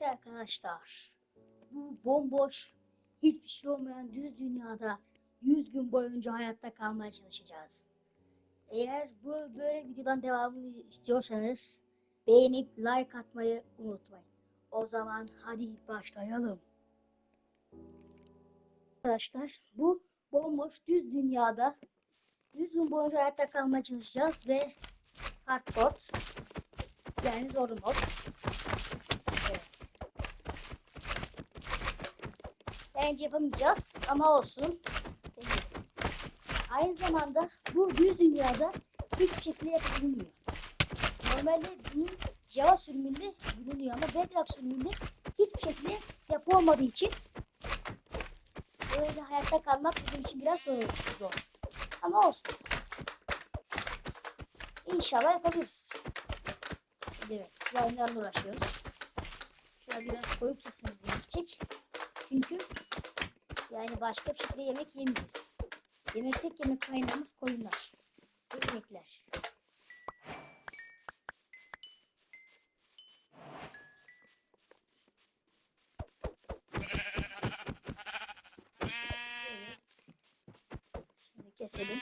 Evet arkadaşlar. Bu bomboş, hiçbir şey olmayan düz dünyada 100 gün boyunca hayatta kalmaya çalışacağız. Eğer bu böyle videodan devamını istiyorsanız beğenip like atmayı unutmayın. O zaman hadi başlayalım. Arkadaşlar bu bomboş düz dünyada 100 gün boyunca hayatta kalmaya çalışacağız ve hardcore yani zor mod. Evet. Bence yapamayacağız ama olsun. Aynı zamanda bu düz dünyada hiçbir şekilde yapılmıyor. Normalde bunun Java sürümünde bulunuyor ama Bedrock sürümünde hiçbir şekilde yapılmadığı için böyle hayatta kalmak bizim için biraz zor. Ama olsun. İnşallah yapabiliriz. Evet, slime'larla uğraşıyoruz. Şöyle biraz koyu kesmemiz gerekecek. Çünkü yani başka bir şekilde yemek yemeyiz. Yemek tek yemek kaynağımız koyunlar. Ve inekler. Evet. Şimdi keselim.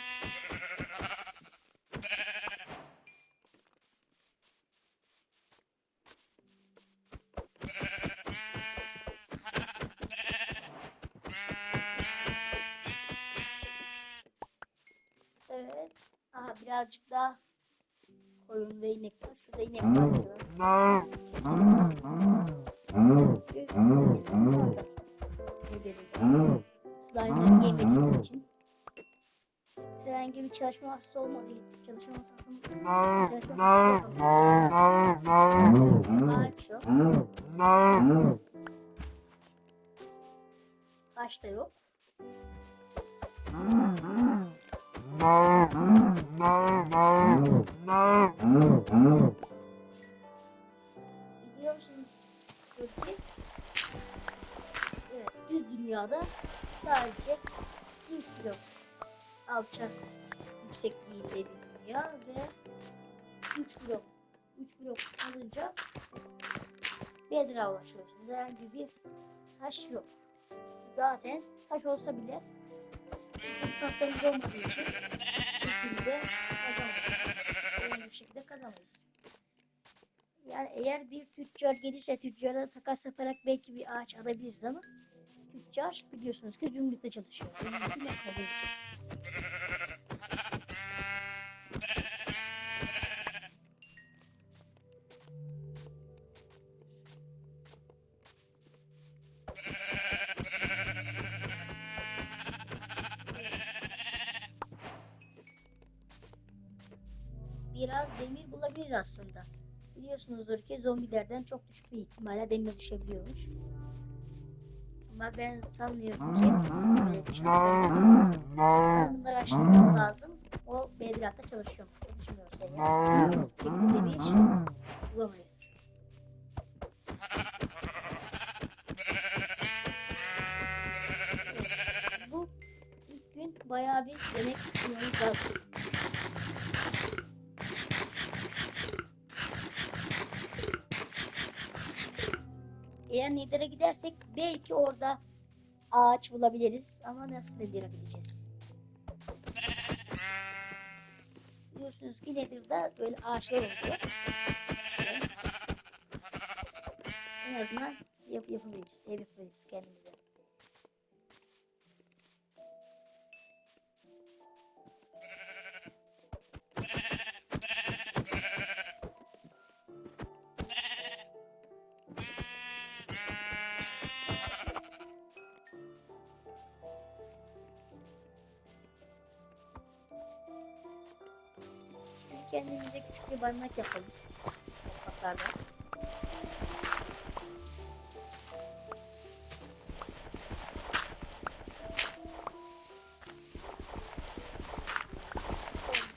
Birazcık daha koyun ve inek var. Şurada inek var. diyorum. Keselim. Gidelim. Slime'ları yemediğimiz için. Herhangi bir çalışma masası olmadığı çalışma masasının çalışma masası yapamıyoruz. Ağaç da yok. Biliyor. Evet, düz dünyada sadece 100 blok alçak yüksekliğinde bir dünya ve 3 blok 3 blok alınca bedra ulaşıyorsunuz. Herhangi bir taş yok. Zaten taş olsa bile bizim tahtamız olmadığı için şekilde. Öyle bir şekilde kazamayız. Yani eğer bir tüccar gelirse tüccara takas yaparak belki bir ağaç alabiliriz ama tüccar biliyorsunuz ki Zümrüt'te çalışıyor. Zümrüt'ü nasıl vereceğiz? Biliyorsunuzdur ki zombilerden çok düşük bir ihtimalle demir düşebiliyormuş. Ama ben sanmıyorum ki. Ben bunları araştırmam lazım. O Bedrock'ta çalışıyor? Çalışmıyorsa eğer. Tekli demir bulamayız. Evet, Bu ilk gün bayağı bir yemek yememiz lazım. Eğer Nether'a gidersek belki orada ağaç bulabiliriz ama nasıl Nether'a gideceğiz? Biliyorsunuz ki Nether'da böyle ağaçlar oluyor. En azından yap yapabiliriz, ev yapabiliriz kendimize. Bir barınak yapalım. Topraklarda.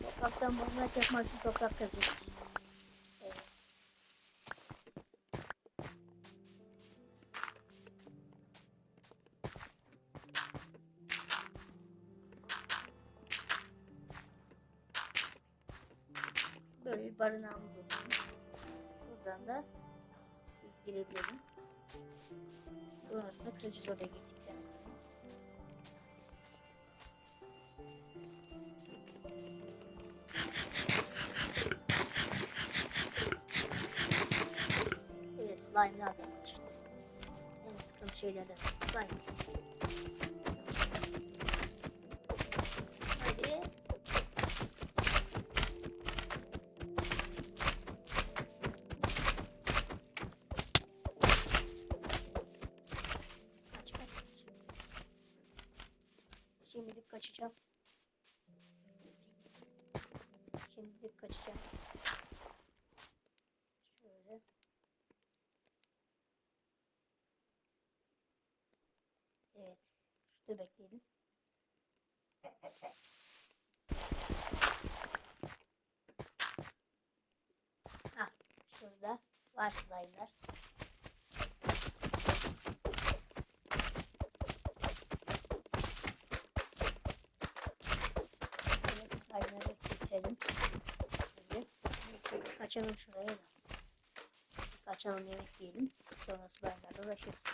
Topraktan barınak yapmak için toprak kazıyoruz. Barınağımız olsun. Buradan da biz girebilelim. Sonrasında kırıcı soda gittikten sonra. Evet slime'lardan işte. En sıkıntı şeylerden slime. Kaçacağım. Şimdilik kaçacağım. Şöyle. Evet. Şurada bekleyelim. Ah, şurada var slime'lar. Evet, slime'ları keselim. Şimdi neyse kaçalım şuraya da. Kaçalım yemek yiyelim. Sonra slime'larla uğraşırız.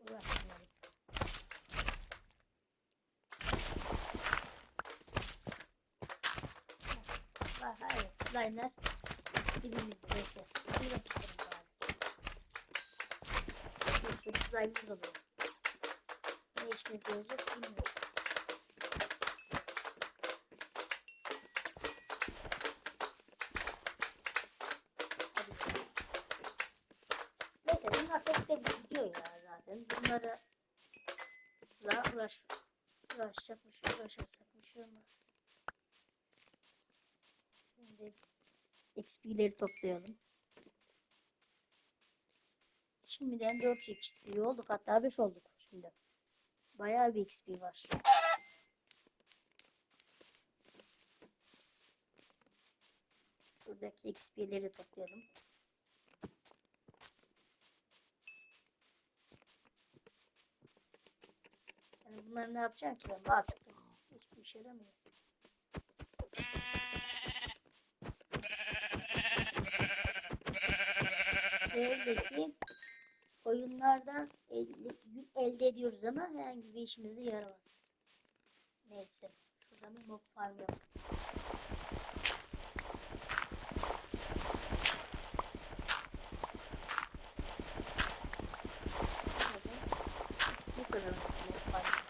Uğraşmayalım. Var evet slime'lar dibimizde neyse. Bir de keselim bari. Sürü slime'ımız oluyor. Ne işimize yarayacak bilmiyorum. Hadi bakalım. Neyse bunlar tek tek gidiyor ya zaten. Bunlara la uğraş uğraşacakmış uğraşırsak bir şey olmaz. Şimdi XP'leri toplayalım. Şimdiden 4 XP olduk hatta 5 olduk şimdi. Bayağı bir XP var. Buradaki XP'leri toplayalım. Bunları ne yapacağım ki ben çıktım. Hiçbir işe yaramıyor. Şehirdeki oyunlardan elde, elde ediyoruz ama herhangi bir işimize yaramaz. Neyse. Şurada bir mob farm yap. Bu kadar mob farm.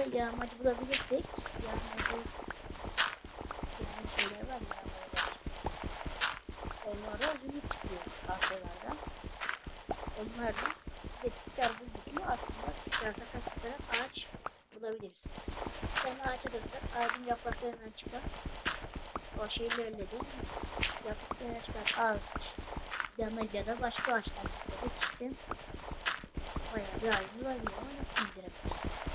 Aslında yağmacı bulabilirsek yağmacı yani şeyler var yağmacılar. Onlardan zümrüt çıkıyor tahtalardan. Onlardan ve tekrar bulduk mu aslında tekrar takas yaparak ağaç bulabiliriz. Sen ağaç alırsak ağacın yapraklarından çıkan o şeylerle de yapraklarına çıkan ağaç yanıyla da başka ağaçlar yapıyorduk işte. Bayağı bir ayrı ama nasıl indirebiliriz?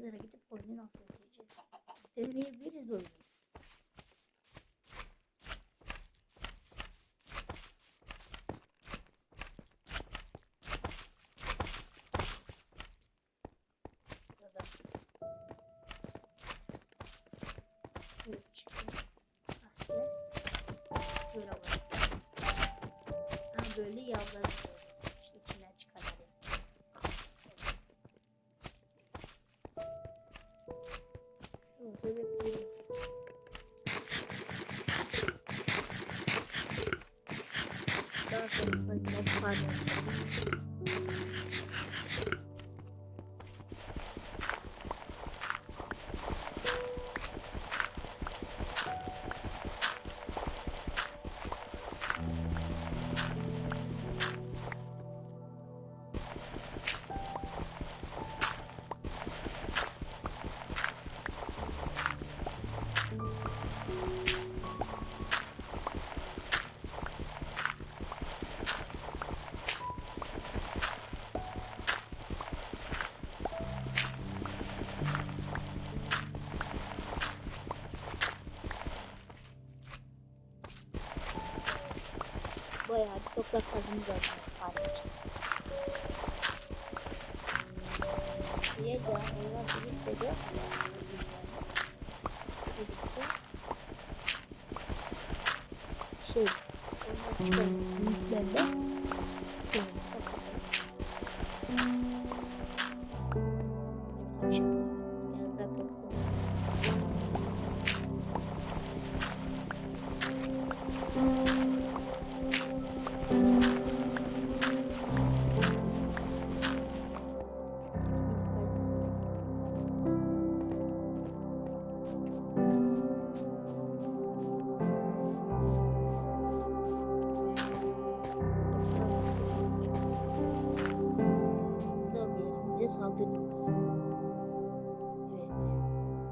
Nerelere gidip oyunu nasıl izleyeceğiz? Deneyebiliriz oyunu. Ah. Böyle var. Daha sonrasında bir mod kazımız var. Fark için. Diye de hayvan gelirse de gelirse şey onları çıkarım Saldırmaması. Evet.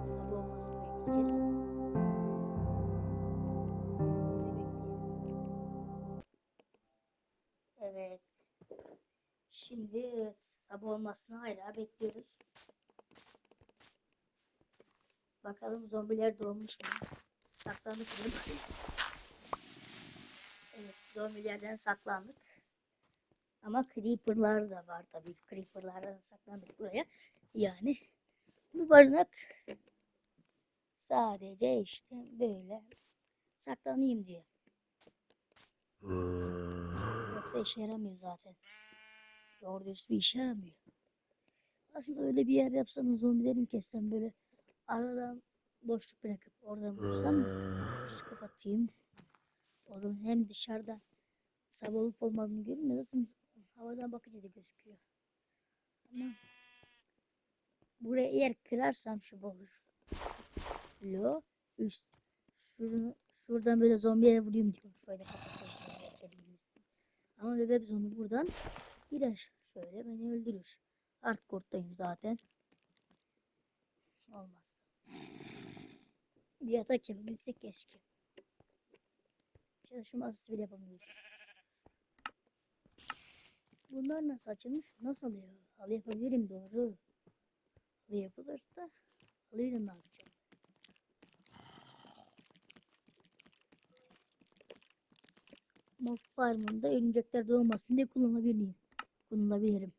Sabah olmasını bekleyeceğiz. Evet. Şimdi evet sabah olmasını hala bekliyoruz. Bakalım zombiler doğmuş mu? Saklandık mı? Evet zombilerden saklandık. Ama creeper'lar da var tabii. Creeper'lardan saklandık buraya. Yani bu barınak sadece işte böyle saklanayım diye. Yoksa işe yaramıyor zaten. Doğru dürüst bir işe yaramıyor. Aslında öyle bir yer yapsam zombileri mi kessem böyle aradan boşluk bırakıp oradan vursam üstü kapatayım. O zaman hem dışarıdan sabah olup olmadığını görmüyorsunuz. Havadan bakınca da gözüküyor. Ama buraya eğer kırarsam şu olur. Lo üst şunu şuradan böyle zombiye vurayım diyorum. Şöyle geçebiliriz. Ama bebek zombi buradan girer. Şöyle beni öldürür. Hardcore'dayım zaten. Olmaz. Bir yatak yapabilsek keşke. Çalışma masası bile yapamıyoruz. Bunlar nasıl açılmış? Nasıl alıyor? Halı yapabilirim doğru. Halı yapılır da halıyla ne yapacağım? Mob farmında örümcekler doğmasın diye kullanabilirim. Kullanabilirim.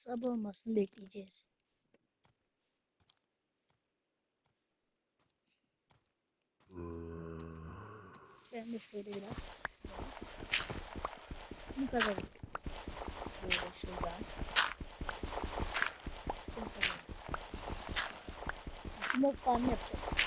Sabah olmasını bekleyeceğiz. Ben de şöyle biraz. Bu kadar. Böyle şuradan. Bu kadar. Mob yapacağız.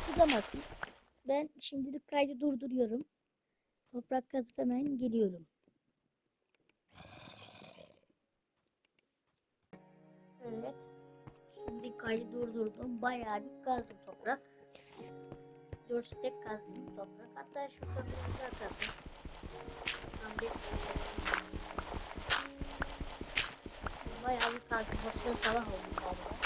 Tutamazsın. Ben şimdilik kaydı durduruyorum. Toprak kazıp hemen geliyorum. Evet. Şimdi kaydı durdurdum. Bayağı bir kazdım toprak. 4 stek kazdım toprak. Hatta şu toprakları kazdım. Tam 5 stek. Bayağı bir kazdım. Başka sabah oldu galiba.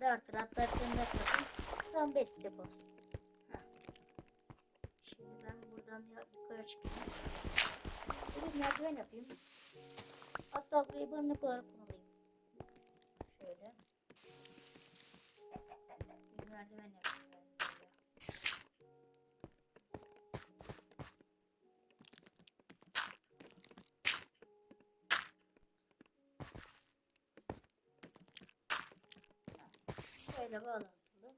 4 lira hatta yapmasın. Tam 5 step olsun. Şimdi ben buradan yukarı çıkayım. Bir merdiven yapayım. Hatta burayı barınak olarak. Böyle bağlantılı.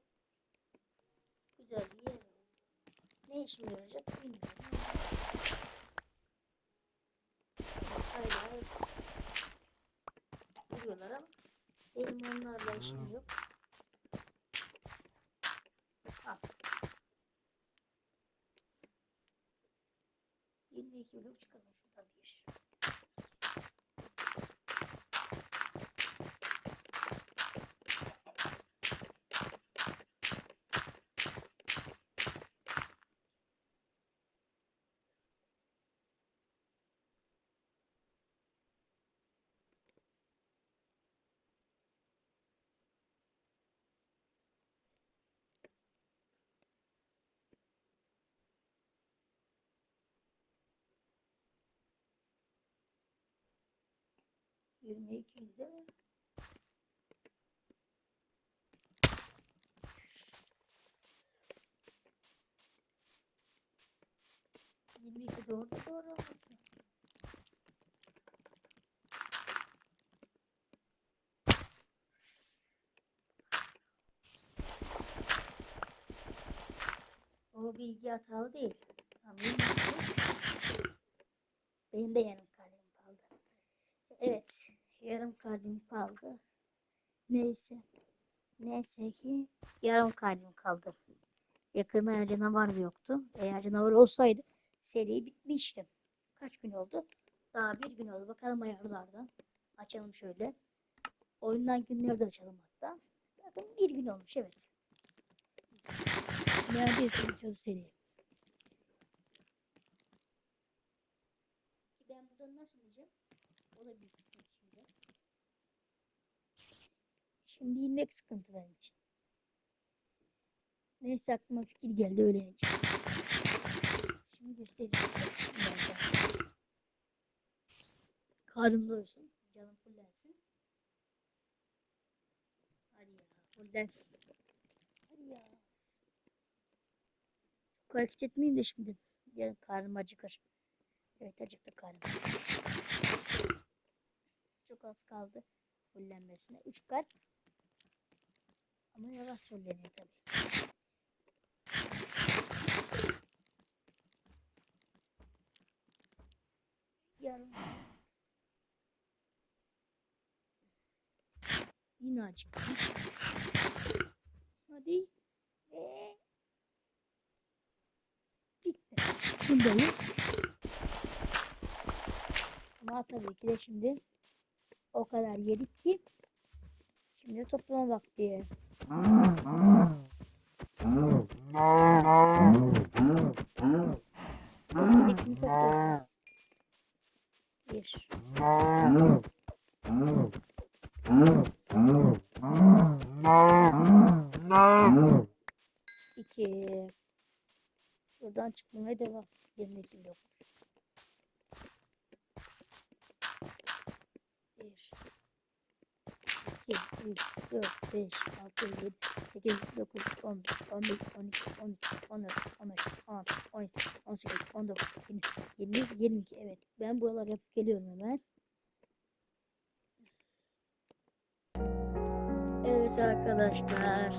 Güzel bir yer. Ne işime yarayacak bilmiyorum. Hala duruyorlar ama benim onlarla işim yok. Al. 22 blok çıkalım şuradan bir. Yirmi ikiydi. Yirmi iki doğru doğru olmasın. O bilgi hatalı değil. Tamam. Benim de yarım kalbim kaldı. Evet, yarım kalbim kaldı. Neyse. Neyse ki yarım kalbim kaldı. Yakında eğer canavar da yoktu. Eğer canavar olsaydı seri bitmişti. Kaç gün oldu? Daha bir gün oldu. Bakalım ayarlardan. Açalım şöyle. Oyundan günleri de açalım hatta. Bakın bir gün olmuş evet. Neredeyse bitiyoruz seri. Ki ben buradan nasıl ineceğim? O da büyük sıkıntı şimdi. Şimdi inmek sıkıntı benim için. Neyse aklıma fikir geldi öyle. Şimdi. Birazdan. Karnım doysun. Canım fullensin. Hadi ya fullen. Hadi ya. Çok hareket etmeyeyim de şimdi. Yarın karnım acıkır. Evet acıktı karnım. Çok az kaldı fullenmesine. 3 kalp. Ama yavaş fulleniyor tabii. Yarım. Yine acıktı. Hadi. Ve gitti. Şundayım. Ama tabii ki de şimdi o kadar yedik ki şimdi toplama vakti. Yedikini topla. Bir. iki. Şuradan çıkmaya devam. 22 blok. Bir. 2, 3, 4, 5, 6, 7, 8, 9, 10, 11, 12, 13, 14, 15, 16, 17, 18, 19, 20, 20, 22. Evet. Ben buralar yapıp geliyorum hemen. Evet arkadaşlar.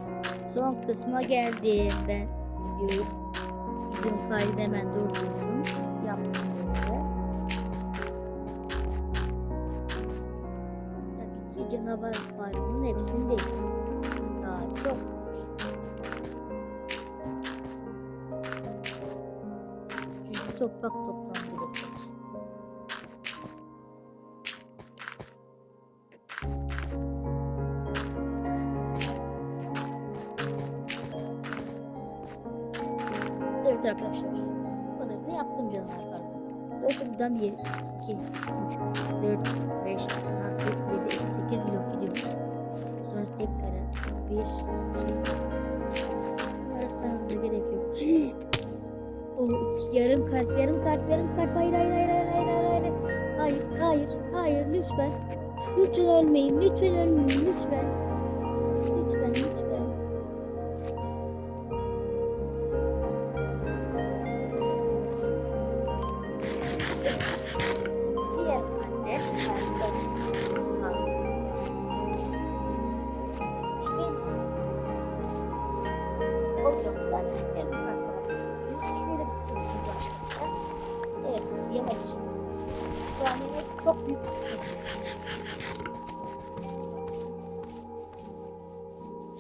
Son kısma geldim ben. Videoyu, videonun kaydı hemen durdurdum. Canavar farkının hepsini değil. Daha çok var. Çünkü toprak toplandı gerekir. Evet arkadaşlar. Bu kadarını yaptım canavar farkı. Dolayısıyla buradan 1, 2, 3, 4, 5, 6, 7, 8 blok gidiyoruz. Sonra tek kare. 1, 2. Arasınıza gerek yok. o iki yarım kalp, yarım kalp, yarım kalp. Hayır, hayır, hayır, hayır, hayır, hayır, hayır. Hayır, hayır, hayır, lütfen. Lütfen ölmeyin, lütfen ölmeyin. Lütfen,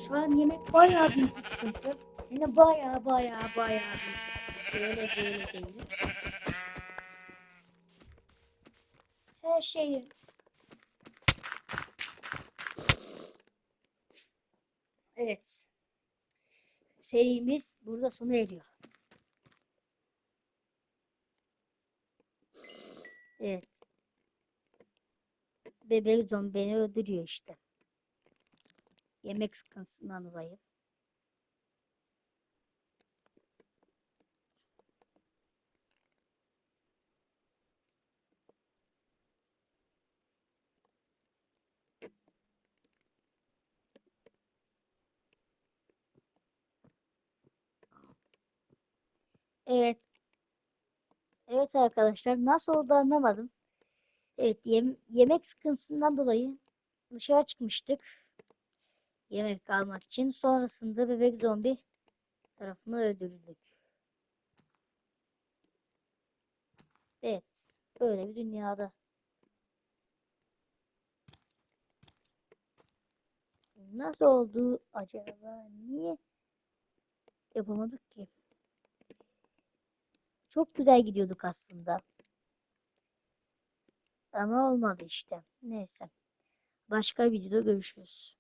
Şu an yemek bayağı büyük bir sıkıntı. Yine bayağı bayağı bayağı büyük bir sıkıntı. Öyle değil değil. Her şey Evet. Serimiz burada sona eriyor. Evet. Bebek zombi beni öldürüyor işte. Yemek sıkıntısından dolayı. Evet. Evet arkadaşlar nasıl oldu anlamadım. Evet yem yemek sıkıntısından dolayı dışarı çıkmıştık. Yemek almak için. Sonrasında bebek zombi tarafından öldürüldük. Evet. Böyle bir dünyada. Nasıl oldu acaba? Niye yapamadık ki? Çok güzel gidiyorduk aslında. Ama olmadı işte. Neyse. Başka videoda görüşürüz.